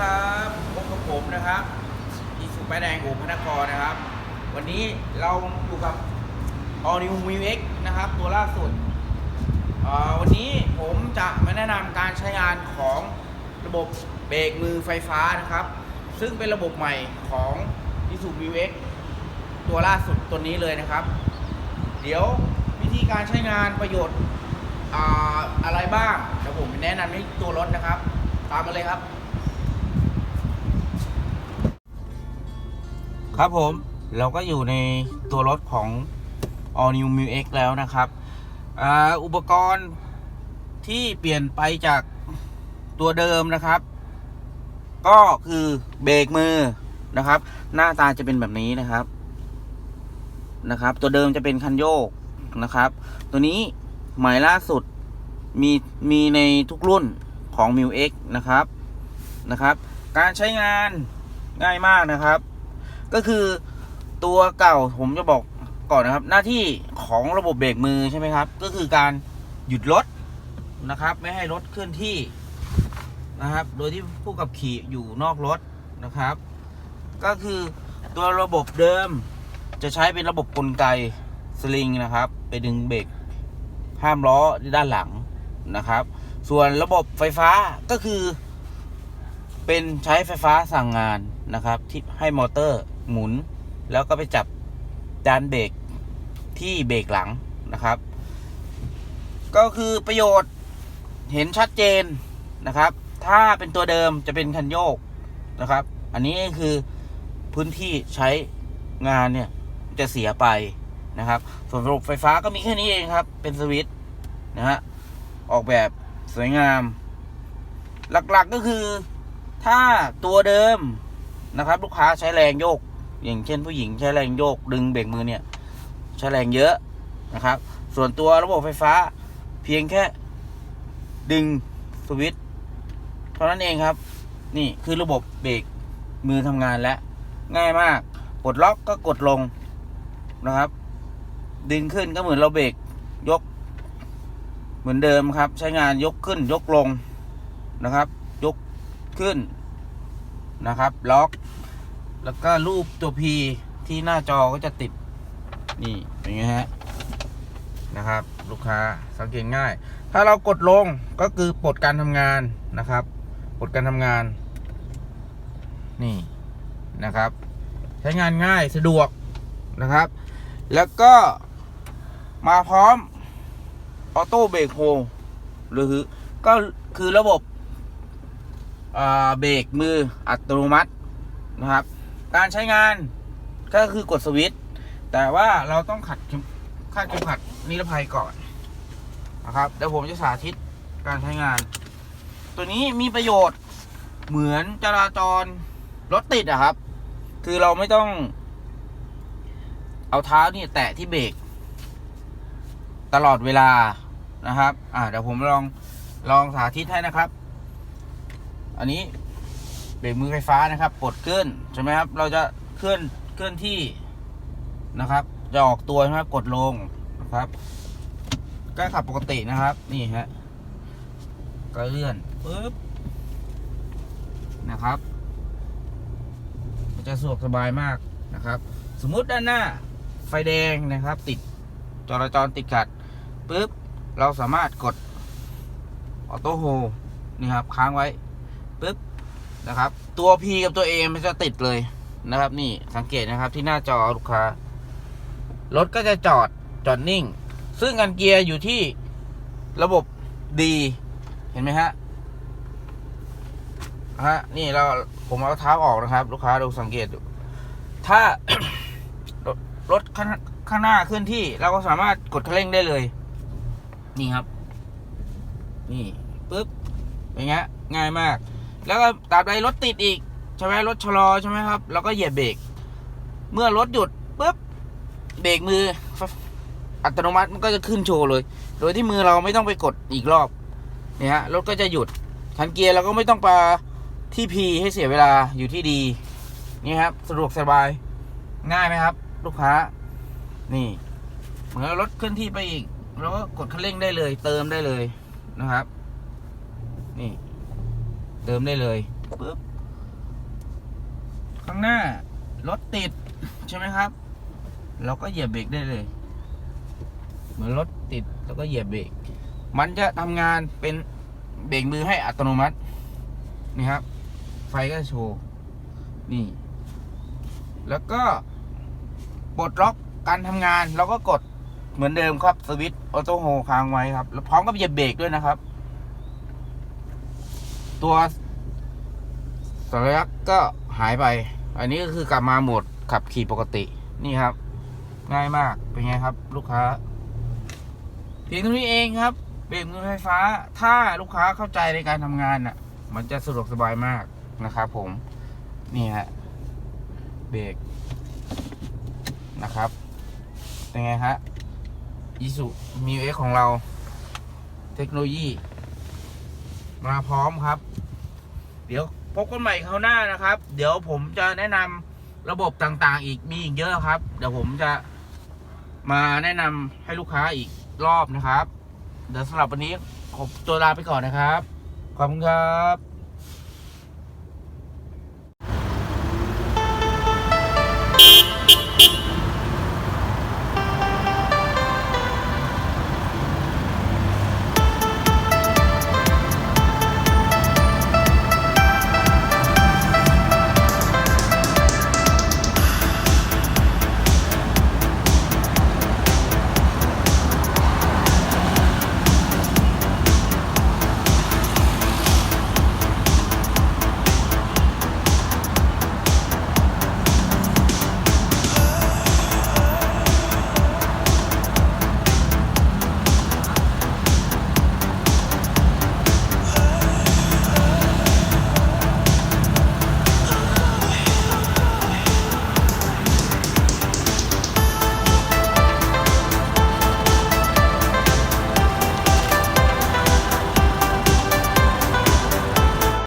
ครับพบกับผมนะครับอีสุป้ายแดงโอู่พระนครนะครับ วันนี้เราอยู่กับ All New m i u X นะครับ ตัวล่าสุด วันนี้ผมจะมาแนะนำการใช้งานของระบบเบรกมือไฟฟ้านะครับ ซึ่งเป็นระบบใหม่ของ i s u m i u X ตัวล่าสุดตัวนี้เลยนะครับ เดี๋ยววิธีการใช้งานประโยชน์ออะไรบ้างเดี๋ยวผมแนะนำให้ตัวรถนะครับ ตามมาเลยครับ ครับผมเราก็อยู่ในตัวรถของ All New m u X แล้วนะครับออุปกรณ์ที่เปลี่ยนไปจากตัวเดิมนะครับ ก็คือเบรกมือนะครับ หน้าตาจะเป็นแบบนี้นะครับนะครับ ตัวเดิมจะเป็นคันโยกนะครับ ตัวนี้ใหม่ล่าสุดมีมีในทุกรุ่นของ m u X นะครับนะครับ การใช้งานง่ายมากนะครับ ก็คือตัวเก่าผมจะบอกก่อนนะครับ หน้าที่ของระบบเบรกมือใช่ไหมครับ ก็คือการหยุดรถนะครับ ไม่ให้รถเคลื่อนที่นะครับ โดยที่ผู้ขับขี่อยู่นอกรถนะครับ ก็คือตัวระบบเดิมจะใช้เป็นระบบกลไกสลิงนะครับ ไปดึงเบรกห้ามล้อด้านหลังนะครับ ส่วนระบบไฟฟ้าก็คือ เป็นใช้ไฟฟ้าสั่งงานนะครับ ที่ให้มอเตอร์ หมุน แล้วก็ไปจับจานเบรกที่เบรกหลังนะครับ ก็คือประโยชน์เห็นชัดเจนนะครับ ถ้าเป็นตัวเดิมจะเป็นคันโยกนะครับ อันนี้คือพื้นที่ใช้งานเนี่ยจะเสียไปนะครับส่วนระบบไฟฟ้าก็มีแค่นี้เองครับ เป็นสวิตช์นะฮะออกแบบสวยงาม หลักๆก็คือถ้าตัวเดิมนะครับ ลูกค้าใช้แรงโยก อย่างเช่นผู้หญิงใช้แรงโยกดึงเบรกมือเนี่ยใช้แรงเยอะนะครับ ส่วนตัวระบบไฟฟ้าเพียงแค่ดึงสวิตช์เท่านั้นเองครับ นี่คือระบบเบรกมือทำงานแล้วง่ายมาก กดล็อกก็กดลงนะครับ ดึงขึ้นก็เหมือนเราเบรกยก เหมือนเดิมครับ ใช้งานยกขึ้นยกลงนะครับ ยกขึ้นนะครับ ล็อก แล้วก็รูปตัว P ที่หน้าจอก็จะติดนี่อย่างเงี้ยฮะนะครับ ลูกค้าสังเกตง่าย ถ้าเรากดลงก็คือปลดการทำงานนะครับปลดการทำงาน นี่นะครับ ใช้งานง่ายสะดวกนะครับ แล้วก็มาพร้อมออโต้เบรกโฮหรือก็คือระบบเบรกมืออัตโนมัตินะครับ การใช้งานก็คือกดสวิตช์แต่ว่าเราต้องขัดข็มคาดเข็มขัดนิรภัยก่อนนะครับเดี๋ยวผมจะสาธิตการใช้งาน ตัวนี้มีประโยชน์เหมือนจราจรรถติดอะครับ คือเราไม่ต้อง เอาเท้านี่แตะที่เบรกตลอดเวลานะครับ อ่าเดี๋ยวผมลองลองสาธิตให้นะครับ อันนี้ เบรกมือไฟฟ้านะครับกดขึ้นใช่ไหมครับ เราจะเคลื่อนเคลื่อนที่นะครับ จะออกตัวใช่ไหมครับกดลงนะครับก็ขับปกตินะครับ นี่ฮะก็เลื่อนปึ๊บนะครับ มันจะสะดวกสบายมากนะครับ สมมุติด้านหน้าไฟแดงนะครับ ติดจราจรติดขัดปึ๊บเราสามารถกดออโต้โฮนี่ครับ ค้างไว้ปึ๊บ นะครับ ตัว P กับตัว A มันจะติดเลยนะครับ นี่สังเกตนะครับที่หน้าจอลูกค้ารถก็จะจอดจอดนิ่ง ซึ่งกันเกียร์อยู่ที่ระบบดีเห็นไหมฮะฮะนี่เราผมเอาเท้าออกนะครับ ลูกค้าดูสังเกตดูถ้ารถข้างข้างหน้าเคลื่อนที่ เราก็สามารถกดคันเร่งได้เลย นี่ครับ นี่ปึ๊บอย่างเงี้ยง่ายมาก แล้วก็ตราบใดรถติดอีกใช่ไหมรถชะลอใช่ไหมครับเราก็เหยียบเบรกเมื่อรถหยุดปุ๊บเบรกมือ อัตโนมัติมันก็จะขึ้นโชว์เลย โดยที่มือเราไม่ต้องไปกดอีกรอบเนี่ยฮะรถก็จะหยุดคันเกียร์เราก็ไม่ต้องไปที่พีให้เสียเวลาอยู่ที่ดีนี่ครับสะดวกสบายง่ายไหมครับ ลูกค้า นี่ เหมือนรถเคลื่อนที่ไปอีกเราก็กดคันเร่งได้เลย เติมได้เลยนะครับ นี่ เติมได้เลยปึ๊บข้างหน้ารถติดใช่ไหมครับ เราก็เหยียบเบรกได้เลย เหมือนรถติดแล้วก็เหยียบเบรกมันจะทำงานเป็นเบรกมือให้อัตโนมัตินี่ครับ ไฟก็โชว์นี่ แล้วก็ปลดล็อกการทำงานเราก็กดเหมือนเดิมครับสวิตช์ออโต้โฮค้างไว้ครับ แล้วพร้อมกับเหยียบเบรกด้วยนะครับ ตัวสัญลักษณ์ก็หายไป อันนี้ก็คือกลับมาโหมดขับขี่ปกตินี่ครับ ง่ายมากเป็นไงครับ ลูกค้าเพียงเท่านี้เองครับเบรกมือไฟฟ้า ถ้าลูกค้าเข้าใจในการทำงานน่ะ มันจะสะดวกสบายมากนะครับผม นี่ฮะเบรกนะครับเป็นไงฮะอีสุมิวเอ็กของเรา เทคโนโลยี มาพร้อมครับ เดี๋ยวพบกันใหม่คราวหน้านะครับ เดี๋ยวผมจะแนะนำระบบต่างๆ อีกมีอีกเยอะครับ เดี๋ยวผมจะมาแนะนำให้ลูกค้าอีกรอบนะครับ เดี๋ยวสำหรับวันนี้ผมตัวลาไปก่อนนะครับ ขอบคุณครับ